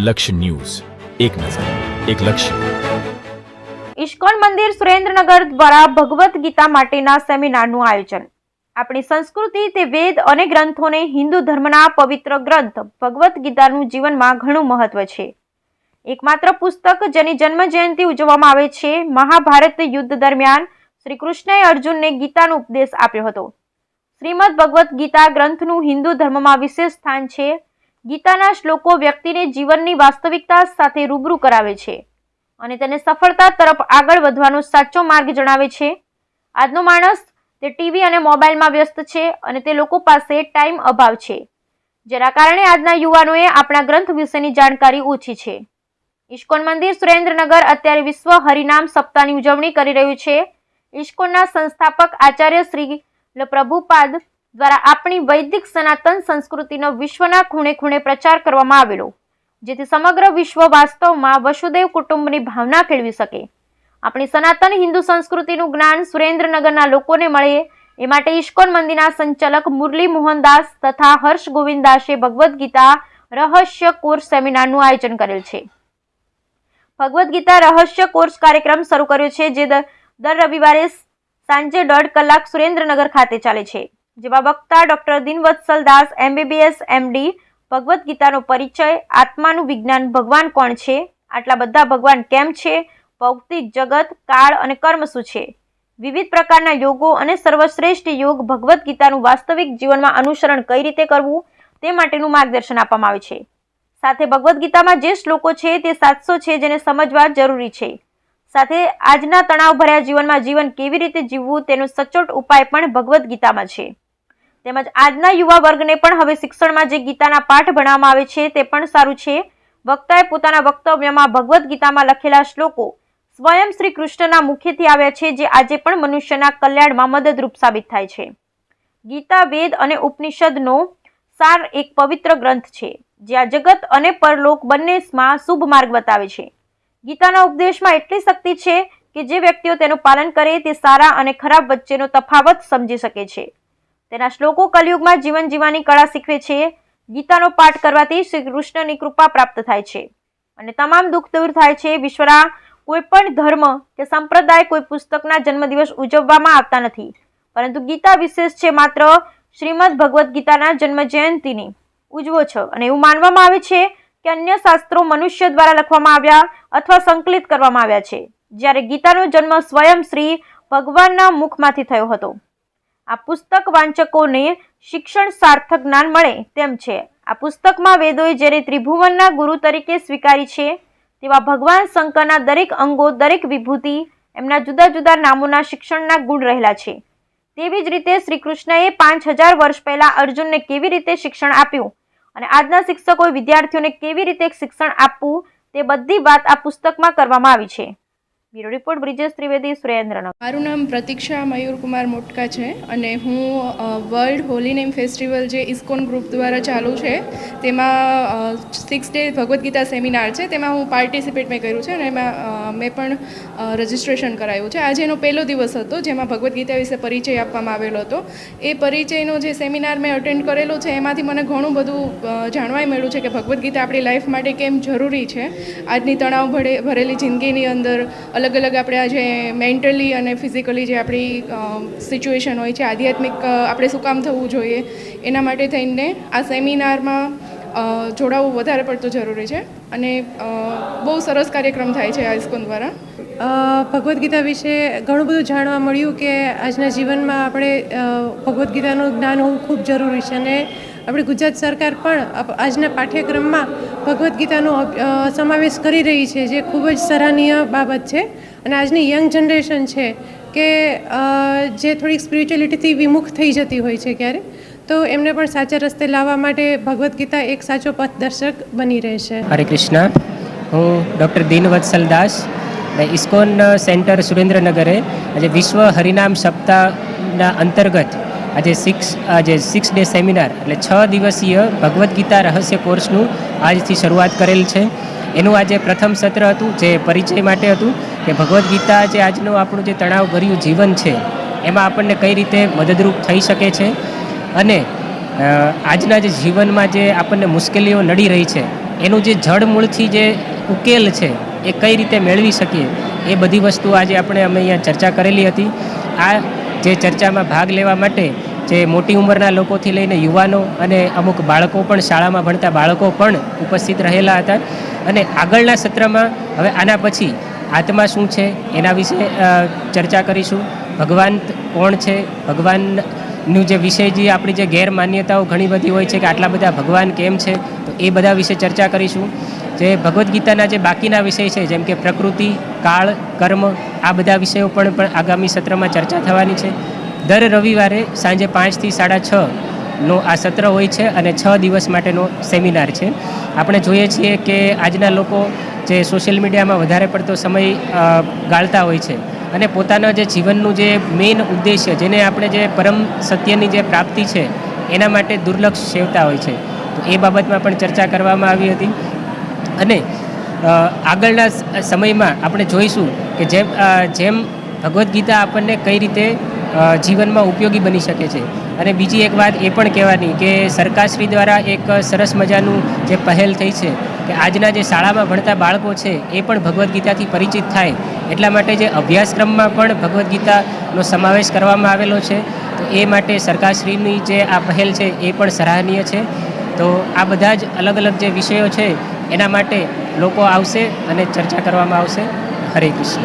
લક્ષ્ય ન્યૂઝ. એક નજર, એક લક્ષ્ય. ઇસ્કોન મંદિર સુરેન્દ્રનગર દ્વારા ભગવદ્ ગીતા માટેના સેમિનારનું આયોજન. આપણી સંસ્કૃતિ તે વેદ અને ગ્રંથોને હિન્દુ ધર્મના પવિત્ર ગ્રંથ ભગવદ્ ગીતાનું જીવનમાં ઘણું મહત્વ છે. એકમાત્ર પુસ્તક જેની જન્મ જયંતિ ઉજવવામાં આવે છે, મહાભારત યુદ્ધ દરમિયાન શ્રી કૃષ્ણએ અર્જુનને ગીતાનો ઉપદેશ આપ્યો હતો. શ્રીમદ ભગવદ્ ગીતા ગ્રંથનું હિન્દુ ધર્મમાં વિશેષ સ્થાન છે. ગીતાના શ્લોકો વ્યક્તિને જીવનની વાસ્તવિકતા સાથે રૂબરૂ કરાવે છે અને તેને સફળતા તરફ આગળ વધવાનો સાચો માર્ગ જણાવે છે. આજનો માણસ તે ટીવી અને મોબાઈલમાં વ્યસ્ત છે અને તે લોકો પાસે ટાઈમ અભાવ છે, જેના કારણે આજના યુવાનોએ આપણા ગ્રંથ વિશેની જાણકારી ઓછી છે. ઇસ્કોન મંદિર સુરેન્દ્રનગર અત્યારે વિશ્વ હરિનામ સપ્તાહની ઉજવણી કરી રહ્યું છે. ઇસ્કોનના સંસ્થાપક આચાર્ય શ્રી પ્રભુપાદ દ્વારા આપણી વૈદિક સનાતન સંસ્કૃતિનો વિશ્વના ખૂણે ખૂણે પ્રચાર કરવામાં આવેલો, જેથી સમગ્ર વિશ્વ વાસ્તવમાં વસુદેવ કુટુંબની ભાવના કેળવી શકે. આપણી સનાતન હિન્દુ સંસ્કૃતિનું જ્ઞાન સુરેન્દ્રનગરના લોકોને મળે, એ માટે ઇસ્કોન મંદિરના સંચાલક મુરલી મોહનદાસ તથા હર્ષ ગોવિંદાસે ભગવદ્ ગીતા રહસ્ય કોર્સ સેમિનારનું આયોજન કરેલ છે. ભગવદ્ ગીતા રહસ્ય કોર્સ કાર્યક્રમ શરૂ કર્યો છે, જે દર રવિવારે સાંજે દોઢ કલાક સુરેન્દ્રનગર ખાતે ચાલે છે. જેમાં વક્તા doctor Dinvatsal Das MBBS MD Bhagavad ગીતાનો પરિચય, આત્માનું વિજ્ઞાન ભગવાન કોણ છે? આટલા બધા ભગવાન કેમ છે? ભૌતિક જગત, કાળ અને કર્મ શું છે? વિવિધ પ્રકારના યોગો અને સર્વશ્રેષ્ઠ યોગ ભગવદ્ ગીતાનું વાસ્તવિક જીવનમાં અનુસરણ કઈ રીતે કરવું તે માટેનું માર્ગદર્શન આપવામાં આવે છે. સાથે ભગવદ્ ગીતામાં જે શ્લોકો છે તે સાતસો છે જેને સમજવા જરૂરી છે. સાથે આજના તણાવભર્યા જીવનમાં જીવન કેવી રીતે જીવવું તેનો સચોટ ઉપાય પણ ભગવદ્ ગીતામાં છે. તેમજ આજના યુવા વર્ગને પણ હવે શિક્ષણમાં જે ગીતાના પાઠ ભણવામાં આવે છે તે પણ સારું છે. વક્તાએ પોતાના વક્તવ્યમાં ભગવદ્ ગીતામાં લખેલા શ્લોકો સ્વયં શ્રી કૃષ્ણના મુખેથી આવ્યા છે જે આજે પણ મનુષ્યના કલ્યાણમાં મદદરૂપ સાબિત થાય છે. ગીતા, વેદ અને ઉપનિષદનો સાર એક પવિત્ર ગ્રંથ છે, જ્યાં જગત અને પરલોક બંનેમાં શુભ માર્ગ બતાવે છે. ગીતાના ઉપદેશમાં એટલી શક્તિ છે કે જે વ્યક્તિઓ તેનું પાલન કરે તે સારા અને ખરાબ વચ્ચેનો તફાવત સમજી શકે છે. તેના શ્લોકો કલયુગમાં જીવન જીવવાની કળા શીખવે છે. ગીતાનો પાઠ કરવાથી શ્રી કૃષ્ણની કૃપા પ્રાપ્ત થાય છે. અને તમામ દુઃખ દૂર થાય છે. વિશ્વના કોઈ પણ ધર્મ કે સંપ્રદાય કોઈ પુસ્તકના જન્મદિવસ ઉજવવામાં આવતા નથી. પરંતુ ગીતા વિશેષ છે માત્ર શ્રીમદ ભગવદ્ ગીતાના જન્મ જયંતિની ઉજવો છો. અને એવું માનવામાં આવે છે કે અન્ય શાસ્ત્રો મનુષ્ય દ્વારા લખવામાં આવ્યા અથવા સંકલિત કરવામાં આવ્યા છે. જ્યારે ગીતાનો જન્મ સ્વયં શ્રી ભગવાનના મુખમાંથી થયો હતો. આ પુસ્તક વાંચકોને શિક્ષણ સાર્થક જ્ઞાન મળે તેમ છે. આ પુસ્તકમાં વેદોએ જ્યારે ત્રિભુવનના ગુરુ તરીકે સ્વીકારી છે, તેવા ભગવાન શંકરના દરેક અંગો, દરેક વિભૂતિ એમના જુદા જુદા નામોના શિક્ષણના ગુણ રહેલા છે. તેવી જ રીતે શ્રી કૃષ્ણએ પાંચ હજાર વર્ષ પહેલાં અર્જુનને કેવી રીતે શિક્ષણ આપ્યું? અને આજના શિક્ષકોએ વિદ્યાર્થીઓને કેવી રીતે શિક્ષણ આપવું તે બધી વાત આ પુસ્તકમાં કરવામાં આવી છે. Bureau report Brijesh Trivedi, Surendranagar. મારું નામ પ્રતીક્ષા મયુરકુમાર મોટકા છે અને હું વર્લ્ડ હોલી નેમ ફેસ્ટિવલ જે ઇસ્કોન ગ્રુપ દ્વારા ચાલુ છે, તેમાં six day Bhagavad Gita seminar છે, તેમાં હું પાર્ટિસિપેટ મેં કર્યું છે અને એમાં મેં પણ રજિસ્ટ્રેશન કરાયું છે. આજે એનો પહેલો દિવસ હતો, જેમાં ભગવદ્ ગીતા વિશે પરિચય આપવામાં આવેલો હતો. એ પરિચયનો જે સેમિનાર મેં અટેન્ડ કરેલો છે, એમાંથી મને ઘણું બધું જાણવા મળ્યું છે કે ભગવદ્ ગીતા આપણી લાઈફ માટે કેમ જરૂરી છે. આજની તણાવ ભરે, ભરેલી જિંદગીની અંદર અલગ અલગ આપણે આજે મેન્ટલી અને ફિઝિકલી જે આપણી સિચ્યુએશન હોય છે, આધ્યાત્મિક આપણે શું કામ થવું જોઈએ, એના માટે થઈને આ સેમિનારમાં જોડાવવું વધારે પડતું જરૂરી છે. અને બહુ સરસ કાર્યક્રમ થાય છે આ દ્વારા. ભગવદ્ ગીતા વિશે ઘણું બધું જાણવા મળ્યું કે આજના જીવનમાં આપણે ભગવદ્ ગીતાનું જ્ઞાન હોવું ખૂબ જરૂરી છે. અને આપણી ગુજરાત સરકાર પણ આજના પાઠ્યક્રમમાં ભગવદ્ ગીતાનો સમાવેશ કરી રહી છે, જે ખૂબ જ સરાહનીય બાબત છે. અને આજની યંગ જનરેશન છે કે જે થોડીક સ્પિરિચ્યુઅલિટીથી વિમુખ થઈ જતી હોય છે ક્યારે તો એમને પણ સાચા રસ્તે લાવવા માટે ભગવદ્ ગીતા એક સાચો પથદર્શક બની રહેશે. હરે કૃષ્ણ. હું doctor Dinvatsal Das. ISKCON centre સુરેન્દ્રનગરે આજે વિશ્વ હરિનામ સપ્તાહના અંતર્ગત આજે સિક્સ આજે સિક્સ ડે સેમિનાર એટલે છ દિવસીય ભગવદ્ ગીતા રહસ્ય કોર્સનું આજથી શરૂઆત કરેલ છે. એનું આજે પ્રથમ સત્ર હતું, જે પરિચય માટે હતું કે ભગવદ્ ગીતા જે આજનું આપણું જે તણાવભર્યું જીવન છે, એમાં આપણને કઈ રીતે મદદરૂપ થઈ શકે છે. અને આજના જે જીવનમાં જે આપણને મુશ્કેલીઓ નડી રહી છે, એનું જે જડમૂળથી જે ઉકેલ છે, એ કઈ રીતે મેળવી શકીએ, એ બધી વસ્તુ આજે આપણે અમે અહીંયા ચર્ચા કરેલી હતી. આ જે ચર્ચામાં ભાગ લેવા માટે જે મોટી ઉંમરના લોકોથી લઈને યુવાનો અને અમુક બાળકો પણ શાળામાં ભણતા બાળકો પણ ઉપસ્થિત રહેલા હતા. અને આગળના સત્રમાં હવે આના પછી આત્મા શું છે, એના વિશે ચર્ચા કરીશું. ભગવાન કોણ છે ભગવાનનું જે વિષય જે આપણી જે ગેરમાન્યતાઓ ઘણી બધી હોય છે કે આટલા બધા ભગવાન કેમ છે, તો એ બધા વિશે ચર્ચા કરીશું. જે ભગવદ્ ગીતાના જે બાકીના વિષય છે, જેમ કે પ્રકૃતિ, કાળ, કર્મ, આ બધા વિષયો પણ આગામી સત્રમાં ચર્ચા થવાની છે. દર રવિવારે સાંજે પાંચથી સાડા છ નો આ સત્ર હોય છે અને છ દિવસ માટેનો સેમિનાર છે. આપણે જોઈએ છીએ કે આજના લોકો જે સોશિયલ મીડિયામાં વધારે પડતો સમય ગાળતા હોય છે. અને પોતાના જે જીવનનું જે મેઇન ઉદ્દેશ્ય, જેને આપણે જે પરમ સત્યની જે પ્રાપ્તિ છે, એના માટે દુર્લક્ષ સેવતા હોય છે. તો એ બાબતમાં પણ ચર્ચા કરવામાં આવી હતી. અને આગળના સમયમાં આપણે જોઈશું કે જેમ જેમ ભગવદ્ ગીતા આપણને કઈ રીતે જીવનમાં ઉપયોગી બની શકે છે. અને બીજી એક વાત એ પણ કહેવાની કે સરકારશ્રી દ્વારા એક સરસ મજાનું જે પહેલ થઈ છે કે આજના જે શાળામાં ભણતા બાળકો છે, એ પણ ભગવદ્ ગીતાથી પરિચિત થાય. એટલા માટે જે અભ્યાસક્રમમાં પણ ભગવદ્ ગીતાનો સમાવેશ કરવામાં આવેલો છે. તો એ માટે સરકારશ્રીની જે આ પહેલ છે, એ પણ સરાહનીય છે. તો આ બધા જ અલગ અલગ જે વિષયો છે, એના માટે લોકો આવશે અને ચર્ચા કરવામાં આવશે. હરે કૃષ્ણ.